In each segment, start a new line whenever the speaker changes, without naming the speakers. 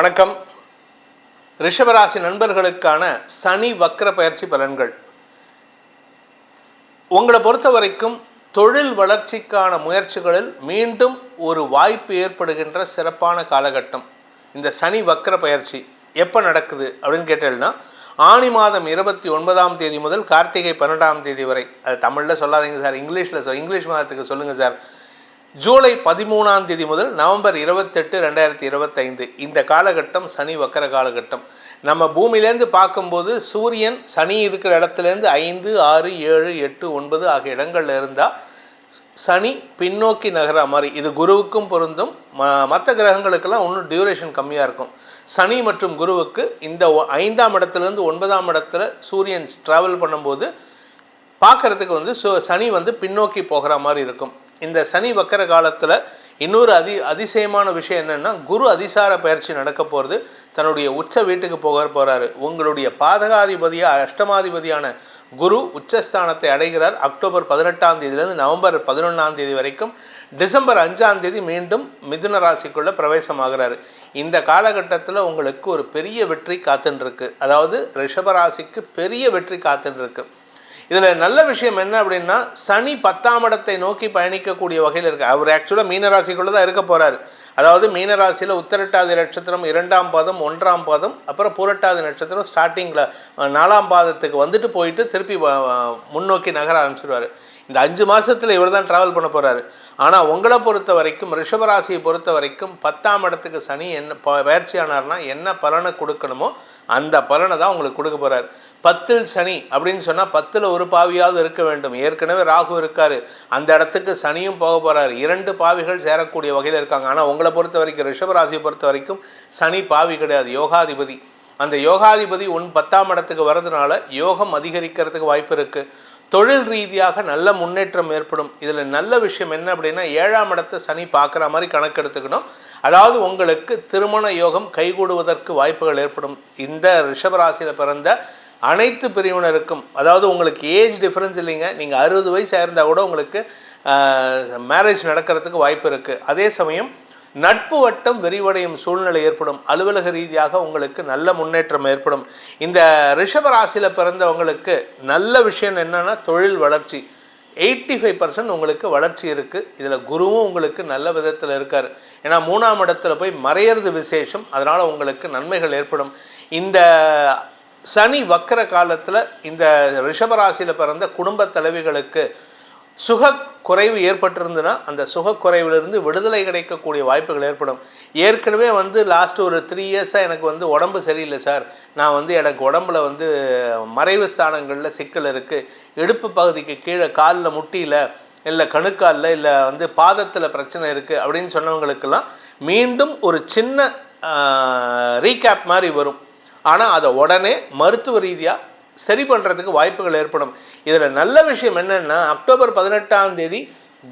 வணக்கம். ரிஷபராசி நண்பர்களுக்கான சனி வக்கர பயிற்சி பலன்கள். உங்களை பொறுத்த வரைக்கும் தொழில் வளர்ச்சிக்கான முயற்சிகளில் மீண்டும் ஒரு வாய்ப்பு ஏற்படுகின்ற சிறப்பான காலகட்டம். இந்த சனி வக்கர பயிற்சி எப்போ நடக்குது அப்படின்னு கேட்டேன்னா ஆணி மாதம் இருபத்தி ஒன்பதாம் தேதி முதல் கார்த்திகை பன்னெண்டாம் தேதி வரை. அது தமிழில் சொல்லாதீங்க சார் இங்கிலீஷில் சொல் இங்கிலீஷ் மாதத்துக்கு சொல்லுங்கள் சார். ஜூலை பதிமூணாம் தேதி முதல் நவம்பர் இருபத்தெட்டு ரெண்டாயிரத்தி இருபத்தைந்து. இந்த காலகட்டம் சனி வக்கர காலகட்டம். நம்ம பூமியிலேருந்து பார்க்கும்போது சூரியன் சனி இருக்கிற இடத்துலேருந்து ஐந்து ஆறு ஏழு எட்டு ஒன்பது ஆகிய இடங்கள்ல இருந்தால் சனி பின்னோக்கி நகர மாதிரி இது குருவுக்கும் பொருந்தும். ம மற்ற கிரகங்களுக்கெல்லாம் ஒன்றும் டியூரேஷன் கம்மியாக இருக்கும். சனி மற்றும் குருவுக்கு இந்த ஒ- ஐந்தாம் இடத்துலேருந்து ஒன்பதாம் இடத்துல சூரியன் ட்ராவல் பண்ணும்போது பார்க்கறதுக்கு வந்து சனி வந்து பின்னோக்கி போகிற மாதிரி இருக்கும். இந்த சனி வக்கர காலத்தில் இன்னொரு அதி அதிசயமான விஷயம் என்னென்னா குரு அதிசார பயிற்சி நடக்க போகிறது தன்னுடைய உச்ச வீட்டுக்கு போக போகிறாரு உங்களுடைய பாதகாதிபதியாக அஷ்டமாதிபதியான குரு உச்சஸ்தானத்தை அடைகிறார். அக்டோபர் பதினெட்டாம் தேதியிலேருந்து நவம்பர் பதினொன்றாம் தேதி வரைக்கும். டிசம்பர் அஞ்சாம் தேதி மீண்டும் மிதுன ராசிக்குள்ளே பிரவேசமாகிறாரு. இந்த காலகட்டத்தில் உங்களுக்கு ஒரு பெரிய வெற்றி காத்துன்னு அதாவது ரிஷபராசிக்கு பெரிய வெற்றி காத்துன்னு இருக்கு இதில் நல்ல விஷயம் என்ன அப்படின்னா சனி பத்தாம் இடத்தை நோக்கி பயணிக்கக்கூடிய வகையில் இருக்கு. அவர் ஆக்சுவலாக மீனராசிக்குள்ளே தான் இருக்க போகிறாரு அதாவது மீனராசியில் உத்தரட்டாதி நட்சத்திரம் இரண்டாம் பாதம் ஒன்றாம் பாதம் அப்புறம் பூரட்டாதி நட்சத்திரம் ஸ்டார்டிங்கில் நாலாம் பாதத்துக்கு வந்துட்டு போயிட்டு திருப்பி முன்னோக்கி நகர ஆரம்பிச்சிடுவார் இந்த அஞ்சு மாதத்தில் இவர் தான் ட்ராவல் பண்ண போகிறாரு ஆனால் உங்களை பொறுத்த வரைக்கும் ரிஷபராசியை பொறுத்த வரைக்கும் பத்தாம் இடத்துக்கு சனி என்ன ப- பயிற்சியானார்னா என்ன பலனை கொடுக்கணுமோ அந்த பலனை தான் உங்களுக்கு கொடுக்க போகிறார் பத்தில் சனி அப்படின்னு சொன்னால் பத்தில் ஒரு பாவியாவது இருக்க வேண்டும். ஏற்கனவே ராகு இருக்காரு. அந்த இடத்துக்கு சனியும் போக போகிறார் இரண்டு பாவிகள் சேரக்கூடிய வகையில் இருக்காங்க. ஆனால் உங்களை பொறுத்த வரைக்கும் ரிஷபராசியை பொறுத்த வரைக்கும் சனி பாவி கிடையாது. யோகாதிபதி. அந்த யோகாதிபதி ஒன் பத்தாம் இடத்துக்கு வர்றதுனால யோகம் அதிகரிக்கிறதுக்கு வாய்ப்பு இருக்குது தொழில் ரீதியாக நல்ல முன்னேற்றம் ஏற்படும். இதில் நல்ல விஷயம் என்ன அப்படின்னா ஏழாம் இடத்தை சனி பார்க்குற மாதிரி கணக்கெடுத்துக்கணும் அதாவது உங்களுக்கு திருமண யோகம் கைகூடுவதற்கு வாய்ப்புகள் ஏற்படும். இந்த ரிஷபராசியில் பிறந்த அனைத்து பிரிவினருக்கும் அதாவது உங்களுக்கு ஏஜ் டிஃப்ரென்ஸ் இல்லைங்க நீங்கள் அறுபது வயசு இருந்தால் கூட உங்களுக்கு மேரேஜ் நடக்கிறதுக்கு வாய்ப்பு இருக்குது அதே சமயம் நட்பு வட்டம் விரிவடையும் சூழ்நிலை ஏற்படும். அலுவலக ரீதியாக உங்களுக்கு நல்ல முன்னேற்றம் ஏற்படும். இந்த ரிஷப ராசியில் பிறந்தவங்களுக்கு நல்ல விஷயம் என்னன்னா தொழில் வளர்ச்சி. எயிட்டி ஃபைவ் பர்சன்ட் உங்களுக்கு வளர்ச்சி இருக்குது இதில் குருவும் உங்களுக்கு நல்ல விதத்தில் இருக்கார். ஏன்னா மூணாம் இடத்துல போய் மறையிறது விசேஷம். அதனால் உங்களுக்கு நன்மைகள் ஏற்படும். இந்த சனி வக்கர காலத்தில் இந்த ரிஷபராசியில் பிறந்த குடும்ப தலைவிகளுக்கு சுக குறைவு ஏற்பட்டிருந்ததுன்னா அந்த சுக குறைவிலிருந்து விடுதலை கிடைக்கக்கூடிய வாய்ப்புகள் ஏற்படும். ஏற்கனவே வந்து லாஸ்ட் ஒரு த்ரீ இயர்ஸாக எனக்கு வந்து உடம்பு சரியில்லை சார் நான் வந்து எனக்கு உடம்புல வந்து மறைவு ஸ்தானங்களில் சிக்கல் இருக்குது இடுப்பு பகுதிக்கு கீழே காலில் முட்டியில் இல்லை கணுக்காலில் இல்லை வந்து பாதத்தில் பிரச்சனை இருக்குது அப்படின்னு சொன்னவங்களுக்கெல்லாம் மீண்டும் ஒரு சின்ன ரீகேப் மாதிரி வரும். ஆனால் அதை உடனே மருத்துவ ரீதியாக சரி பண்ணுறதுக்கு வாய்ப்புகள் ஏற்படும். இதில் நல்ல விஷயம் என்னென்னா அக்டோபர் பதினெட்டாம் தேதி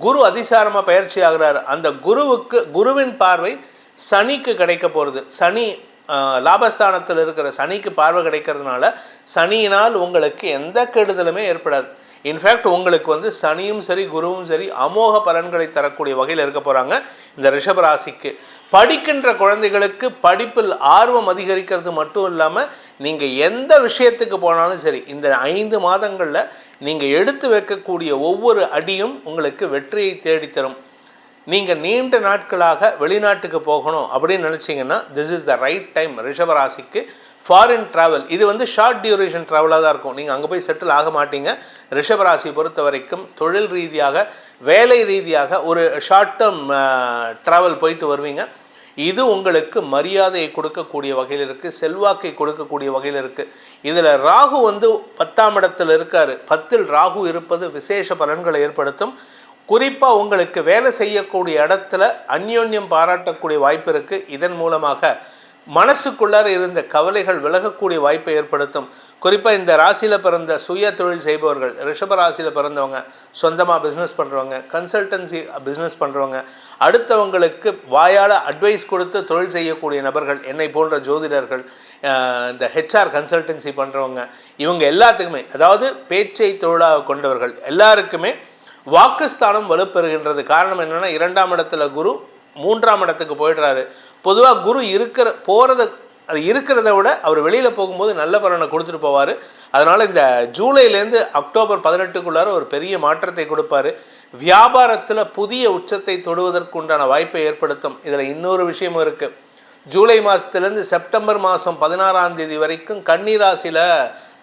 குரு அதிசாரமாக பயிற்சி ஆகிறார். அந்த குருவுக்கு குருவின் பார்வை சனிக்கு கிடைக்க போகிறது சனி லாபஸ்தானத்தில் இருக்கிற சனிக்கு பார்வை கிடைக்கிறதுனால சனியினால் உங்களுக்கு எந்த கெடுதலுமே ஏற்படாது. இன்ஃபேக்ட் உங்களுக்கு வந்து சனியும் சரி குருவும் சரி அமோக பலன்களை தரக்கூடிய வகையில் இருக்க போகிறாங்க இந்த ரிஷபராசிக்கு படிக்கின்ற குழந்தைகளுக்கு படிப்பில் ஆர்வம் அதிகரிக்கிறது மட்டும் இல்லாமல் நீங்கள் எந்த விஷயத்துக்கு போனாலும் சரி இந்த ஐந்து மாதங்களில் நீங்கள் எடுத்து வைக்கக்கூடிய ஒவ்வொரு அடியும் உங்களுக்கு வெற்றியை தேடித்தரும். நீங்கள் நீண்ட நாட்களாக வெளிநாட்டுக்கு போகணும் அப்படின்னு நினச்சிங்கன்னா this is the right time ரிஷபராசிக்கு ஃபாரின் ட்ராவல் இது வந்து ஷார்ட் டியூரேஷன் ட்ராவலாக தான் இருக்கும். நீங்கள் அங்கே போய் செட்டில் ஆக மாட்டீங்க. ரிஷபராசி பொறுத்த வரைக்கும் தொழில் ரீதியாக வேலை ரீதியாக ஒரு ஷார்ட் டேர்ம் ட்ராவல் போயிட்டு வருவீங்க. இது உங்களுக்கு மரியாதையை கொடுக்கக்கூடிய வகையில் இருக்குது செல்வாக்கை கொடுக்கக்கூடிய வகையில் இருக்குது இதில் ராகு வந்து பத்தாம் இடத்தில் இருக்கார். பத்தில் ராகு இருப்பது விசேஷ பலன்களை ஏற்படுத்தும். குறிப்பாக உங்களுக்கு வேலை செய்யக்கூடிய இடத்துல அந்யோன்யம் பாராட்டக்கூடிய வாய்ப்பு இருக்குது இதன் மூலமாக மனசுக்குள்ளார இருந்த கவலைகள் விலகக்கூடிய வாய்ப்பை ஏற்படுத்தும். குறிப்பாக இந்த ராசியில் பிறந்த சுய தொழில் செய்பவர்கள் ரிஷப ராசியில் பிறந்தவங்க சொந்தமாக பிஸ்னஸ் பண்ணுறவங்க கன்சல்டன்சி பிஸ்னஸ் பண்ணுறவங்க அடுத்தவங்களுக்கு வாயால் அட்வைஸ் கொடுத்து தொழில் செய்யக்கூடிய நபர்கள் என்னை போன்ற ஜோதிடர்கள் இந்த ஹெச்ஆர் கன்சல்டன்சி பண்ணுறவங்க இவங்க எல்லாத்துக்குமே அதாவது பேச்சை தொழிலாக கொண்டவர்கள் எல்லாருக்குமே வாக்குஸ்தானம் வலுப்பெறுகின்றது. காரணம் என்னென்னா இரண்டாம் இடத்துல குரு மூன்றாம் இடத்துக்கு போயிடுறாரு. பொதுவாக குரு இருக்கிற போகிறத அது இருக்கிறத விட அவர் வெளியில் போகும்போது நல்ல பலனை கொடுத்துட்டு போவார். அதனால் இந்த ஜூலைலேருந்து அக்டோபர் பதினெட்டுக்குள்ளார ஒரு பெரிய மாற்றத்தை கொடுப்பாரு. வியாபாரத்தில் புதிய உச்சத்தை தொடுவதற்குண்டான வாய்ப்பை ஏற்படுத்தும். இதில் இன்னொரு விஷயமும் இருக்குது ஜூலை மாதத்துலேருந்து செப்டம்பர் மாதம் பதினாறாம் தேதி வரைக்கும் கன்னிராசியில்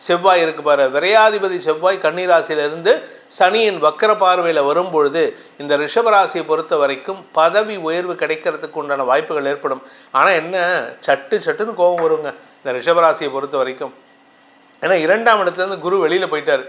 செவ்வாய் இருக்கு பாரு. விரையாதிபதி செவ்வாய் கன்னிராசியிலிருந்து சனியின் வக்கர பார்வையில் வரும்பொழுது இந்த ரிஷபராசியை பொறுத்த வரைக்கும் பதவி உயர்வு கிடைக்கிறதுக்கு உண்டான வாய்ப்புகள் ஏற்படும். ஆனால் என்ன? சட்டு சட்டுன்னு கோபம் வருங்க. இந்த ரிஷபராசியை பொறுத்த வரைக்கும். ஏன்னா இரண்டாம் இடத்துலேருந்து குரு வெளியில் போயிட்டார்.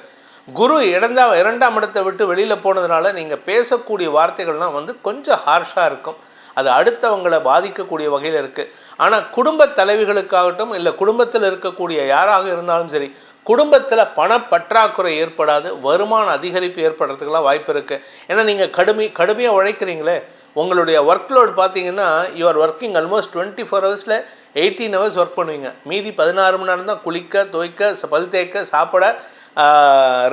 குரு இடந்தா இரண்டாம் இடத்தை விட்டு வெளியில் போனதுனால நீங்கள் பேசக்கூடிய வார்த்தைகள்லாம் வந்து கொஞ்சம் ஹார்ஷாக இருக்கும். அது அடுத்தவங்களை பாதிக்கக்கூடிய வகையில் இருக்குது ஆனால் குடும்ப தலைவிகளுக்காகட்டும் இல்லை குடும்பத்தில் இருக்கக்கூடிய யாராக இருந்தாலும் சரி குடும்பத்தில் பணப்பற்றாக்குறை ஏற்படாது வருமான அதிகரிப்பு ஏற்படுறதுக்கெல்லாம் வாய்ப்பு இருக்குது ஏன்னா நீங்கள் கடுமை கடுமையாக உழைக்கிறீங்களே உங்களுடைய ஒர்க் லோடு பார்த்தீங்கன்னா your working almost twenty four ஹவர்ஸில் எயிட்டீன் ஹவர்ஸ் ஒர்க் பண்ணுவீங்க. மீதி பதினாறு மணி நேரம் தான் குளிக்க துவைக்க பல் தேய்க்க சாப்பிட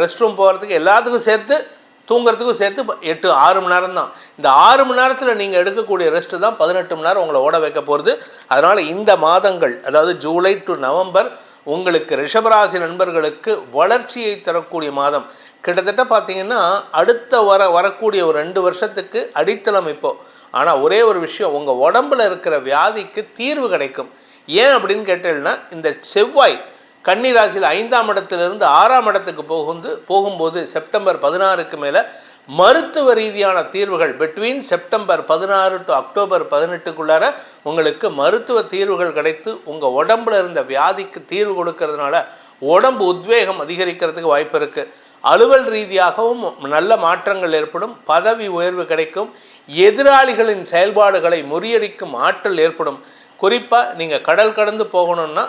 ரெஸ்ட் ரூம் போகிறதுக்கு எல்லாத்துக்கும் சேர்த்து தூங்குறதுக்கும் சேர்த்து எட்டு ஆறு மணி நேரம் தான் இந்த ஆறு மணி நேரத்தில் நீங்கள் எடுக்கக்கூடிய ரெஸ்ட்டு தான் பதினெட்டு மணி நேரம் உங்களை ஓட வைக்க போகிறது அதனால் இந்த மாதங்கள் அதாவது ஜூலை டு நவம்பர் உங்களுக்கு ரிஷபராசி நண்பர்களுக்கு வளர்ச்சியை தரக்கூடிய மாதம். கிட்டத்தட்ட பார்த்தீங்கன்னா அடுத்த வர வரக்கூடிய ஒரு ரெண்டு வருஷத்துக்கு அடித்தளம் இப்போ. ஆனால் ஒரே ஒரு விஷயம் உங்கள் உடம்புல இருக்கிற வியாதிக்கு தீர்வு கிடைக்கும். ஏன் அப்படின்னு கேட்டீங்கன்னா இந்த செவ்வாய் கன்னிராசியில் ஐந்தாம் இடத்திலிருந்து ஆறாம் இடத்துக்கு போகுந்து போகும்போது செப்டம்பர் பதினாறுக்கு மேலே மருத்துவ ரீதியான தீர்வுகள் பிட்வீன் செப்டம்பர் பதினாறு டு அக்டோபர் பதினெட்டுக்குள்ளார உங்களுக்கு மருத்துவ தீர்வுகள் கிடைத்து உங்கள் உடம்புல இருந்த வியாதிக்கு தீர்வு கொடுக்கறதுனால உடம்பு உத்வேகம் அதிகரிக்கிறதுக்கு வாய்ப்பு இருக்குது அலுவல் ரீதியாகவும் நல்ல மாற்றங்கள் ஏற்படும் பதவி உயர்வு கிடைக்கும் எதிராளிகளின் செயல்பாடுகளை முறியடிக்கும் ஆற்றல் ஏற்படும். குறிப்பாக நீங்கள் கடல் கடந்து போகணும்னா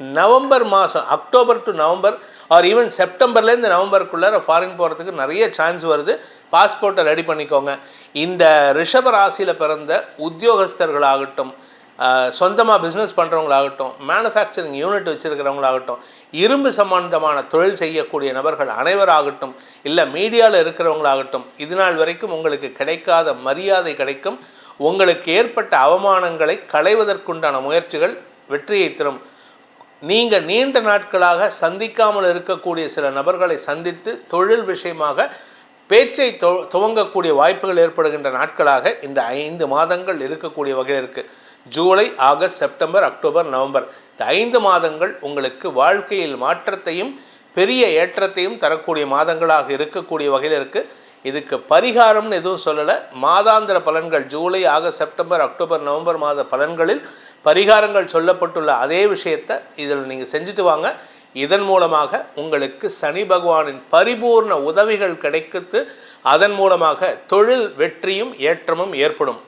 நவம்பர் மாதம் October to November or even செப்டம்பர்லேருந்து நவம்பருக்குள்ளார ஃபாரின் போகிறதுக்கு நிறைய சான்ஸ் வருது. பாஸ்போர்ட்டை ரெடி பண்ணிக்கோங்க. இந்த ரிஷப ராசியில் பிறந்த உத்தியோகஸ்தர்களாகட்டும் சொந்தமாக பிஸ்னஸ் பண்ணுறவங்களாகட்டும் மேனுஃபேக்சரிங் யூனிட் வச்சுருக்கிறவங்களாகட்டும் இரும்பு சம்பந்தமான தொழில் செய்யக்கூடிய நபர்கள் அனைவராகட்டும் இல்லை மீடியாவில் இருக்கிறவங்களாகட்டும் இது நாள் வரைக்கும் உங்களுக்கு கிடைக்காத மரியாதை கிடைக்கும். உங்களுக்கு ஏற்பட்ட அவமானங்களை களைவதற்குண்டான முயற்சிகள் வெற்றியை தரும். நீங்கள் நீண்ட நாட்களாக சந்திக்காமல் இருக்கக்கூடிய சில நபர்களை சந்தித்து தொழில் விஷயமாக பேச்சை துவங்கக்கூடிய வாய்ப்புகள் ஏற்படுகின்ற நாட்களாக இந்த ஐந்து மாதங்கள் இருக்கக்கூடிய வகையில் இருக்குது July August September October November. இந்த ஐந்து மாதங்கள் உங்களுக்கு வாழ்க்கையில் மாற்றத்தையும் பெரிய ஏற்றத்தையும் தரக்கூடிய மாதங்களாக இருக்கக்கூடிய வகையில் இருக்குது இதுக்கு பரிகாரம்னு எதுவும் சொல்லலை. மாதாந்திர பலன்கள் July August September October November மாத பலன்களில் பரிகாரங்கள் சொல்லப்பட்டுள்ள அதே விஷயத்தை இதில் நீங்கள் செஞ்சுட்டு வாங்க. இதன் மூலமாக உங்களுக்கு சனி பகவானின் பரிபூர்ண உதவிகள் கிடைக்குத்து அதன் மூலமாக தொழில் வெற்றியும் ஏற்றமும் ஏற்படும்.